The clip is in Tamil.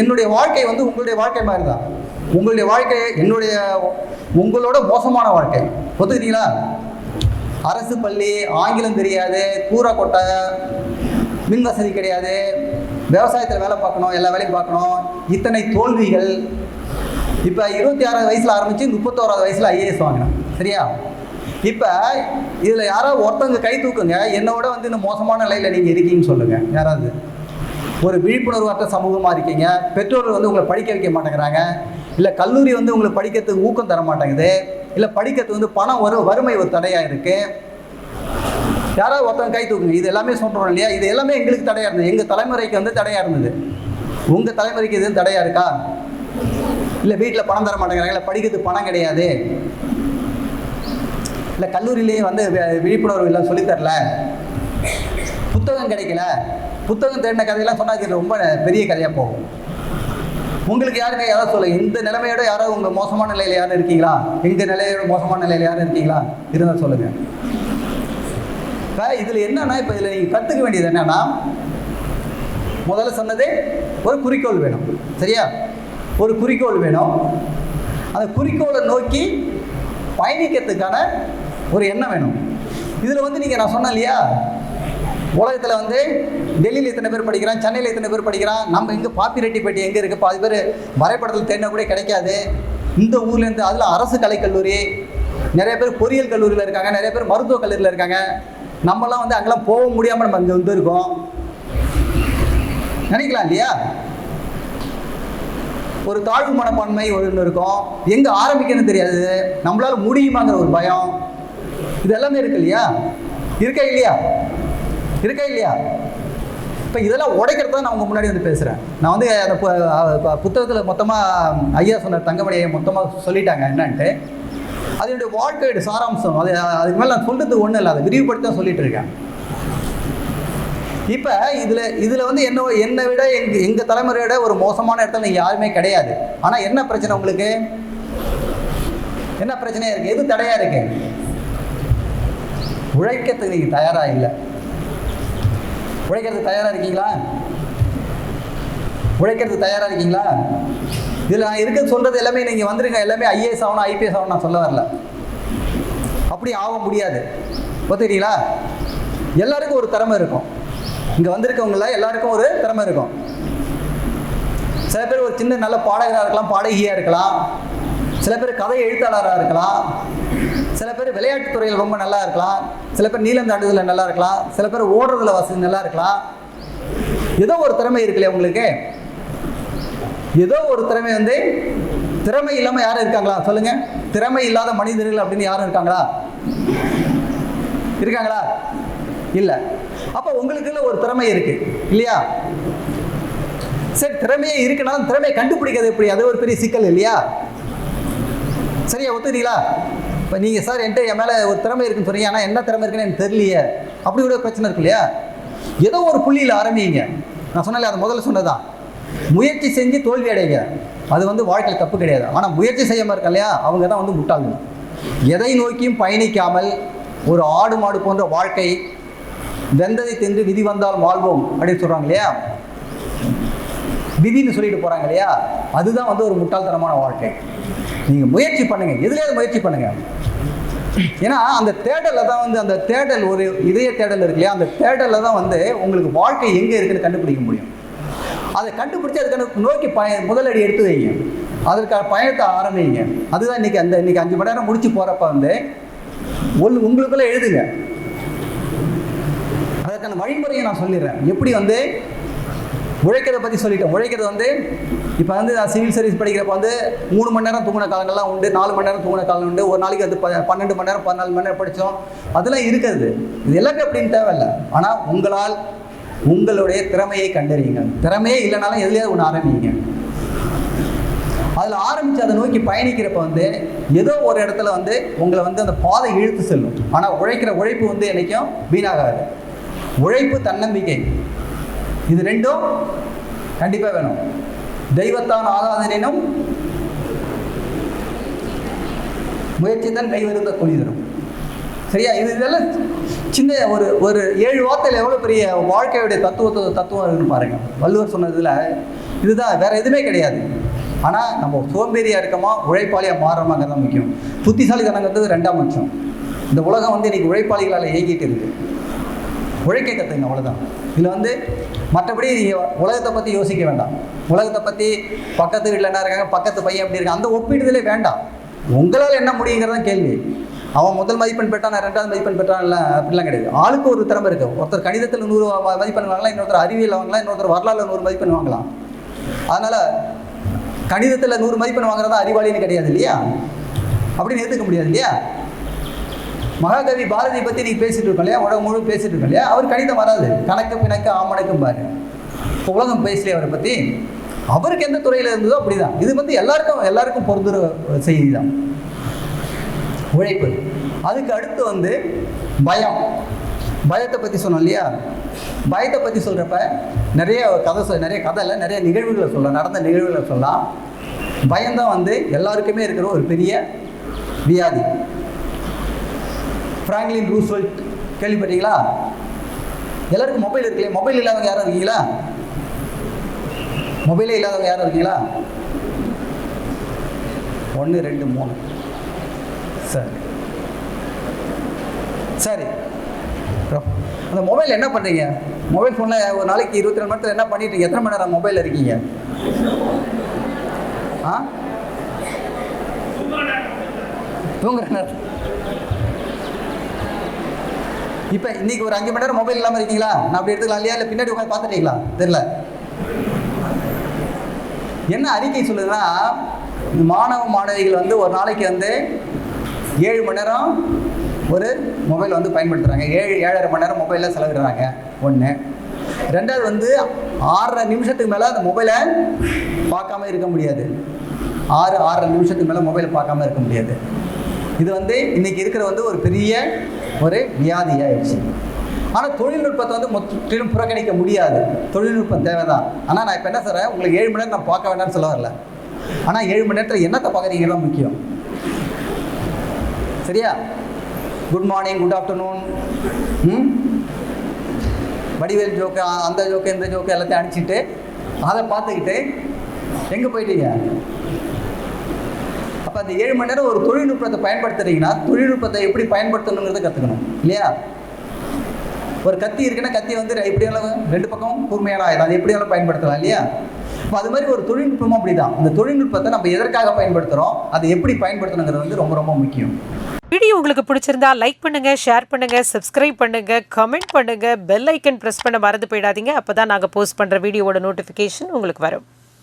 என்னுடைய வாழ்க்கை வந்து உங்களுடைய வாழ்க்கை மாதிரி தான் உங்களுடைய வாழ்க்கை என்னுடைய உங்களோட மோசமான வாழ்க்கை. ஒத்துக்கிறீங்களா அரசு பள்ளி ஆங்கிலம் தெரியாது கூரை கொட்டை மின் வசதி கிடையாது விவசாயத்தில் வேலை பார்க்கணும் எல்லா வேலையும் பார்க்கணும். இத்தனை தோல்விகள். இப்போ இருபத்தி ஆறாவது வயசில் ஆரம்பித்து முப்பத்தோராவது வயசில் ஐஏஎஸ் வாங்கினேன் சரியா? இப்போ இதில் யாராவது ஒருத்தவங்க கை தூக்குங்க என்னோட வந்து இந்த மோசமான நிலையில் நீங்கள் இருக்கீங்கன்னு சொல்லுங்கள் யாராவது? ஒரு விழிப்புணர்வற்ற சமூகமாக இருக்கீங்க. பெற்றோர்கள் வந்து உங்களை படிக்க வைக்க மாட்டேங்கிறாங்க. இல்லை கல்லூரி வந்து உங்களுக்கு படிக்கிறதுக்கு ஊக்கம் தர மாட்டேங்குது. இல்லை படிக்கிறதுக்கு வந்து பணம் வரும் வறுமை ஒரு தடையாக இருக்குது யாராவது ஒருத்தவங்க கை தூக்குங்க. இது எல்லாமே சொல்கிறோம் இல்லையா? இது எல்லாமே எங்களுக்கு தடையாக இருந்தது. எங்கள் தலைமுறைக்கு வந்து தடையாக இருந்தது. உங்கள் தலைமுறைக்கு எதுவும் தடையாக இருக்கா? இல்லை வீட்டில் பணம் தர மாட்டேங்கிறாங்க. இல்லை படிக்கிறதுக்கு பணம் கிடையாது. இல்லை கல்லூரியிலேயே வந்து விழிப்புணர்வு இல்லை சொல்லித்தரல புத்தகம் கிடைக்கல. புத்தகம் தேடின கதையெல்லாம் சொன்னால் இது ரொம்ப பெரிய கதையாக போகும். உங்களுக்கு யாருங்க யாராவது சொல்ல இந்த நிலைமையோட யாராவது உங்க மோசமான நிலையில யாரும் இருக்கீங்களா? இந்த நிலையோட மோசமான நிலையில யாரும் இருக்கீங்களா? இருந்தால் சொல்லுங்க. இப்போ இதில் என்னன்னா இப்போ இதில் நீங்கள் கற்றுக்க வேண்டியது என்னன்னா முதல்ல சொன்னது ஒரு குறிக்கோள் வேணும். சரியா? ஒரு குறிக்கோள் வேணும். அந்த குறிக்கோளை நோக்கி பயணிக்கிறதுக்கான ஒரு எண்ணம் வேணும். இதில் வந்து நீங்கள் நான் சொன்னேன் இல்லையா? உலகத்தில் வந்து டெல்லியில் இத்தனை பேர் படிக்கிறான்? சென்னையில் இத்தனை பேர் படிக்கிறான்? நம்ம இங்கே பாப்பிரெட்டிப்பேட்டை எங்கே இருக்குது பாதி பேர் வரைபடத்தில் தேடினா கூட கிடைக்காது. இந்த ஊர்லேருந்து அதில் அரசு கலைக்கல்லூரி நிறைய பேர் பொறியியல் கல்லூரியில் இருக்காங்க நிறைய பேர் மருத்துவக் கல்லூரியில் இருக்காங்க. நம்மலாம் வந்து அங்கெல்லாம் போக முடியாமல் நம்ம இங்கே வந்து இருக்கோம் நினைக்கலாம் இல்லையா? ஒரு தாழ்வு மனப்பான்மை ஒன்று இருக்கும். எங்கே ஆரம்பிக்கணும்னு தெரியாது. நம்மளால் முடியுமாங்கிற ஒரு பயம். இது எல்லாமே இருக்கு இல்லையா? இருக்கா இல்லையா? இருக்கா இல்லையா? இப்போ இதெல்லாம் உடைக்கிறது தான் நான் உங்கள் முன்னாடி வந்து பேசுகிறேன் நான் வந்து அந்த புத்தகத்தில் மொத்தமாக ஐயா சொன்ன தங்கமணியை மொத்தமாக சொல்லிட்டாங்க என்னன்ட்டு. அதனுடைய வாழ்க்கையோட சாராம்சம். அது அதுக்கு மேலே நான் சொல்கிறது ஒன்றும் இல்லை. அதை விரிவுபடுத்தி தான் சொல்லிட்டு இருக்கேன். இப்போ இதில் இதில் வந்து என்ன என்னை விட எங்க எங்கள் தலைமுறையோட ஒரு மோசமான இடத்துல நீங்கள் யாருமே கிடையாது. ஆனால் என்ன பிரச்சனை உங்களுக்கு? என்ன பிரச்சனையாக இருக்குது எது தடையாக இருக்கு? உழைக்கிறதுக்கு நீங்கள் தயாராக இல்லை. உழைக்கிறதுக்கு தயாராக இருக்கீங்களா? உழைக்கிறதுக்கு தயாராக இருக்கீங்களா? இதில் நான் இருக்க சொல்கிறது எல்லாமே நீங்கள் வந்துருங்க. எல்லாமே ஐஏஎஸ் ஆகணும் ஐபிஎஸ் ஆகணும் நான் சொல்ல வரல. அப்படி ஆக முடியாது. ஒத்துக்கிறீங்களா? எல்லாருக்கும் ஒரு திறமை இருக்கும். இங்கே வந்திருக்கவங்கள எல்லாருக்கும் ஒரு திறமை இருக்கும். சில பேர் ஒரு சின்ன நல்ல பாடகராக இருக்கலாம் பாடகியாக இருக்கலாம். சில பேர் கதை எழுத்தாளராக இருக்கலாம். சில பேர் விளையாட்டுத் துறையில் ரொம்ப நல்லா இருக்கலாம். சில பேர் நீளம் தாண்டுதலில் நல்லா இருக்கலாம். சில பேர் ஓடுறதுல வசதி நல்லா இருக்கலாம். ஏதோ ஒரு திறமை இருக்குல்ல உங்களுக்கு? ஏதோ ஒரு திறமை வந்து திறமை இல்லாமல் யாரும் இருக்காங்களா? சொல்லுங்க. திறமை இல்லாத மனிதர்கள் அப்படின்னு யாரும் இருக்காங்களா? இருக்காங்களா? இல்லை. அப்போ உங்களுக்குள்ள ஒரு திறமை இருக்கு. இல்லையா? சரி திறமையே இருக்குனாலும் திறமையை கண்டுபிடிக்கிறது எப்படி? அது ஒரு பெரிய சிக்கல் இல்லையா? சரியா ஒத்துக்கிறீங்களா? இப்போ நீங்கள் சார் என்கிட்ட என் மேலே ஒரு திறமை இருக்குன்னு சொன்னீங்க. ஆனால் என்ன திறமை இருக்குன்னு எனக்கு தெரியலையே. அப்படி கூட பிரச்சனை இருக்கு இல்லையா? ஏதோ ஒரு புள்ளியில் ஆரம்பிங்க. நான் சொன்னல அது முதல்ல சொன்னதான் முயற்சி செஞ்சு தோல்வி அடைங்க. அது வந்து வாழ்க்கையில் தப்பு கிடையாது. ஆனால் முயற்சி செய்யாமல் இருக்க இல்லையா? அவங்க தான் வந்து முட்டாள்கள். எதை நோக்கியும் பயணிக்காமல் ஒரு ஆடு மாடு போன்ற வாழ்க்கை வெந்ததை தின்று விதி வந்தால் வாழ்வோம் அப்படின்னு சொல்கிறாங்க இல்லையா? விதின்னு சொல்லிட்டு போகிறாங்க இல்லையா? அதுதான் வந்து ஒரு முட்டாள்தனமான வாழ்க்கை. நீங்கள் முயற்சி பண்ணுங்க. எதுலேயாவது முயற்சி பண்ணுங்க. ஏன்னா அந்த தேடலில் தான் வந்து அந்த தேடல் ஒரு இதய தேடல் இருக்கு இல்லையா? அந்த தேடலில் தான் வந்து உங்களுக்கு வாழ்க்கை எங்கே இருக்குன்னு கண்டுபிடிக்க முடியும். அதை கண்டுபிடிச்சி அதுக்கான நோக்கி பய முதலடி எடுத்து வைங்க. அதற்கான பயணத்தை ஆரம்பிங்க. அதுதான் இன்னைக்கு அந்த இன்னைக்கு அஞ்சு மணி நேரம் முடிச்சு போகிறப்ப வந்து ஒன்று உங்களுக்குள்ளே எழுதுங்க. அதற்கான வழிமுறையை நான் சொல்லிடுறேன். எப்படி வந்து உழைக்கிறத பற்றி சொல்லிட்டேன். உழைக்கிறது வந்து இப்போ வந்து நான் சிவில் சர்வீஸ் படிக்கிறப்ப வந்து மூணு மணி நேரம் தூங்கின காலங்கள்லாம் உண்டு நாலு மணி நேரம் தூங்கின காலம் உண்டு ஒரு நாளைக்கு வந்து பன்னெண்டு மணி நேரம் பதினாலு மணி நேரம் படித்தோம் அதெல்லாம் இருக்கிறது. இது எல்லாமே அப்படின்னு தேவையில்லை. ஆனால் உங்களால் உங்களுடைய திறமையை கண்டறியுங்க. திறமையே இல்லைனாலும் எதுலையாவது ஒன்று ஆரம்பிங்க. அதில் ஆரம்பித்து அதை நோக்கி பயணிக்கிறப்ப வந்து ஏதோ ஒரு இடத்துல வந்து உங்களை வந்து அந்த பாதை இழுத்து செல்லும். ஆனால் உழைக்கிற உழைப்பு வந்து என்னைக்கும் வீணாகாது. உழைப்பு தன்னம்பிக்கை. இது ரெண்டும் கண்டிப்பாக வேணும். தெய்வத்தான் ஆகாதனும் முயற்சி தான் கைவிருந்த குளிதரும் சரியா? இது இதெல்லாம் சின்ன ஒரு ஒரு ஏழு வார்த்தையில் எவ்வளோ பெரிய வாழ்க்கையுடைய தத்துவத்தை தத்துவம் இருக்குன்னு பாருங்க. வள்ளுவர் சொன்னதில் இதுதான் வேற எதுவுமே கிடையாது. ஆனால் நம்ம சோம்பேறியாக இருக்கோமா உழைப்பாளியாக மாறுறோமாங்கிறது தான் முக்கியம். புத்திசாலித்தனங்கிறது ரெண்டாம் பட்சம் இந்த உலகம் வந்து இன்னைக்கு உழைப்பாளிகளால் இயங்கிட்டு இருக்குது உழைக்க கற்றுங்க அவ்வளோதான் இதில் வந்து மற்றபடி உலகத்தை பற்றி யோசிக்க வேண்டாம். உலகத்தை பற்றி பக்கத்து வீட்டில் என்ன இருக்காங்க பக்கத்து பையன் எப்படி இருக்காங்க அந்த ஒப்பீடுதலே வேண்டாம். உங்களால் என்ன முடியுங்கிறது தான் கேள்வி. அவன் முதல் மதிப்பெண் பெற்றான் ரெண்டாவது மதிப்பெண் பெற்றான் இல்லை அப்படிலாம் கிடையாது. ஆளுக்கு ஒரு திறமை இருக்கு. ஒருத்தர் கணிதத்தில் நூறு மதிப்பெண் வாங்கலாம் இன்னொருத்தர் அறிவியல் வாங்கலாம் இன்னொருத்தர் வரலாறுல நூறு மதிப்பெண் வாங்கலாம். அதனால் கணிதத்தில் நூறு மதிப்பெண் வாங்குறதா அறிவாளின்னு கிடையாது இல்லையா? அப்படின்னு ஏற்றுக்க முடியாது இல்லையா? மகாகவி பாரதி பற்றி நீ பேசிட்டு இருக்கோம் இல்லையா? உலகம் முழு பேசிட்டு இருக்கோம் இல்லையா? அவர் கணிதம் வராது. கணக்கு பிணக்கு ஆமணக்கும் பாரு. இப்போ உலகம் பேசலையே அவரை பற்றி அவருக்கு எந்த துறையில் இருந்ததோ அப்படிதான். இது வந்து எல்லாருக்கும் எல்லாருக்கும் பொருந்துற செய்தி தான் உழைப்பு. அதுக்கு அடுத்து வந்து பயம். பயத்தை பற்றி சொன்னோம் இல்லையா? பயத்தை பற்றி சொல்கிறப்ப நிறைய கதை சொல் நிறைய கதை இல்லை நிறைய நிகழ்வுகளை சொல்லலாம். நடந்த நிகழ்வுகளை சொல்லலாம். பயம்தான் வந்து எல்லாருக்குமே இருக்கிற ஒரு பெரிய வியாதி. ஃப்ராங்க்லின் ரூஸ்வெல்ட் கேள்விப்பட்டீங்களா? எல்லாருக்கும் மொபைல் இருக்கு மொபைல் இல்லாதவங்க யாரும் இருக்கீங்களா? மொபைலே இல்லாதவங்க யாரும் இருக்கீங்களா? ஒன்று ரெண்டு மூணு. சரி. சரி. அந்த மொபைல் என்ன பண்ணுறீங்க மொபைல் ஃபோனில் ஒரு நாளைக்கு இருபத்தி ரெண்டு மணி நேரத்தில் என்ன பண்ணிட்டு எத்தனை மணி நேரம் மொபைலில் இருக்கீங்க? ஆ? தூங்குற நேரம். இப்போ இன்னைக்கு ஒரு அஞ்சு மணி நேரம் மொபைல் இல்லாமல் இருக்கீங்களா? நான் அப்படி எடுத்துக்கலாம் இல்லையா? இல்லை பின்னாடி உட்காந்து பார்த்துட்டீங்களா? தெரியல. என்ன அறிக்கை சொல்லுதுன்னா இந்த மாணவ மாணவிகள் வந்து ஒரு நாளைக்கு வந்து ஏழு மணி நேரம் ஒரு மொபைல் வந்து பயன்படுத்துகிறாங்க ஏழு ஏழரை மணி நேரம் மொபைலில் செலவிடுறாங்க. ஒன்று ரெண்டாவது வந்து ஆறரை நிமிஷத்துக்கு மேலே அந்த மொபைலை பார்க்காம இருக்க முடியாது. ஆறு ஆறரை நிமிஷத்துக்கு மேலே மொபைல் பார்க்காம இருக்க முடியாது. இது வந்து இன்னைக்கு இருக்கிற வந்து ஒரு பெரிய ஒரு வியாதியாயிடுச்சு. ஆனால் தொழில்நுட்பத்தை வந்து முற்றிலும் புறக்கணிக்க முடியாது. தொழில்நுட்பம் தேவை தான் ஆனால் நான் இப்போ என்ன சொல்கிறேன் உங்களுக்கு ஏழு மணி நேரம் நான் பார்க்க வேண்டாம்னு சொல்ல வரல. ஆனால் ஏழு மணி நேரத்தில் என்னத்தை பார்க்குறீங்கலாம் முக்கியம். சரியா? Good morning good afternoon Vadivel joke அந்த ஜோக்கு இந்த ஜோக்கு எல்லாத்தையும் அனுப்பிச்சிட்டு அதை பார்த்துக்கிட்டு எங்கே போயிட்டீங்க? அப்போ அந்த ஏழு மணி நேரம் ஒரு தொழில்நுட்பத்தை பயன்படுத்துறீங்கன்னா தொழில்நுட்பத்தை எப்படி பயன்படுத்தணுங்கிறத கற்றுக்கணும் இல்லையா? ஒரு கத்தி இருக்குன்னா கத்தி வந்து எப்படி ரெண்டு பக்கம் கூர்மையான ஆயிடும். அது எப்படியாலும் பயன்படுத்தலாம் இல்லையா? இப்போ அது மாதிரி ஒரு தொழில்நுட்பமும் அப்படிதான். இந்த தொழில்நுட்பத்தை நம்ம எதற்காக பயன்படுத்துகிறோம் அதை எப்படி பயன்படுத்தணுங்கிறது வந்து ரொம்ப ரொம்ப முக்கியம். வீடியோ உங்களுக்கு பிடிச்சிருந்தா லைக் பண்ணுங்க ஷேர் பண்ணுங்க சப்ஸ்கிரைப் பண்ணுங்க கமெண்ட் பண்ணுங்க பெல் ஐக்கன் பிரஸ் பண்ண மறந்து போயிடாதீங்க. அப்போதான் நாங்கள் போஸ்ட் பண்ற வீடியோவோட நோட்டிஃபிகேஷன் உங்களுக்கு வரும்.